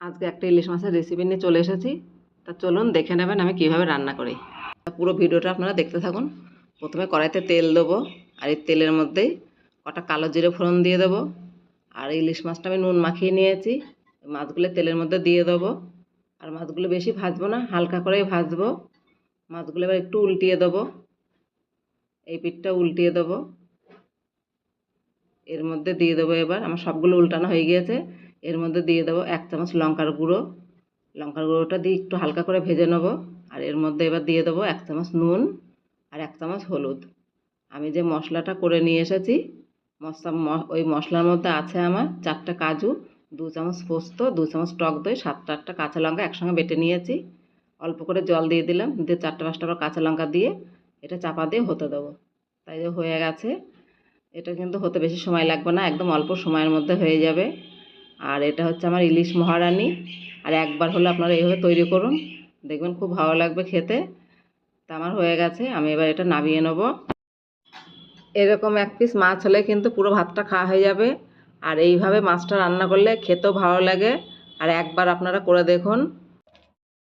আজকে একটা ইলিশ মাছের রেসিপি নিয়ে চলে এসেছি। তা চলুন দেখে নেবেন আমি কীভাবে রান্না করি। পুরো ভিডিওটা আপনারা দেখতে থাকুন। প্রথমে কড়াইতে তেল দেবো, আর এই তেলের মধ্যেই কটা কালো জিরে ফোড়ন দিয়ে দেবো, আর ইলিশ মাছটা আমি নুন মাখিয়ে নিয়েছি। মাছগুলো তেলের মধ্যে দিয়ে দেবো। আর মাছগুলো বেশি ভাজবো না, হালকা করেই ভাজবো। মাছগুলো এবার একটু উল্টিয়ে দেবো। এই পিঠটা উল্টিয়ে দেবো। এর মধ্যে দিয়ে দেবো এবার। আমার সবগুলো উল্টানো হয়ে গিয়েছে। এর মধ্যে দিয়ে দেবো এক চামচ লঙ্কার গুঁড়ো। লঙ্কার গুঁড়োটা দিয়ে একটু হালকা করে ভেজে নেব। আর এর মধ্যে এবার দিয়ে দেবো এক চামচ নুন আর এক চামচ হলুদ। আমি যে মশলাটা করে নিয়ে এসেছি, মশলা ওই মশলার মধ্যে আছে আমার চারটে কাজু, দু চামচ পোস্ত, দু চামচ টক দই, সাতটা আটটা কাঁচা লঙ্কা একসঙ্গে বেটে নিয়েছি। অল্প করে জল দিয়ে দিলাম, দিয়ে চারটে পাঁচটা আবার কাঁচা লঙ্কা দিয়ে এটা চাপা দিয়ে হতে দেবো। তাই যে হয়ে গেছে। এটা কিন্তু হতে বেশি সময় লাগবে না, একদম অল্প সময়ের মধ্যে হয়ে যাবে। আর এটা হচ্ছে আমার ইলিশ মহারানি। আর একবার হলে আপনারা এইভাবে তৈরি করুন। দেখবেন খুব ভালো লাগবে খেতে। তা আমার হয়ে গেছে, আমি এবার এটা নামিয়ে নেব। এরকম এক পিস মাছ হলে কিন্তু পুরো ভাতটা খাওয়া হয়ে যাবে। আর এইভাবে মাছটা রান্না করলে খেতেও ভালো লাগে। আর একবার আপনারা করে দেখুন।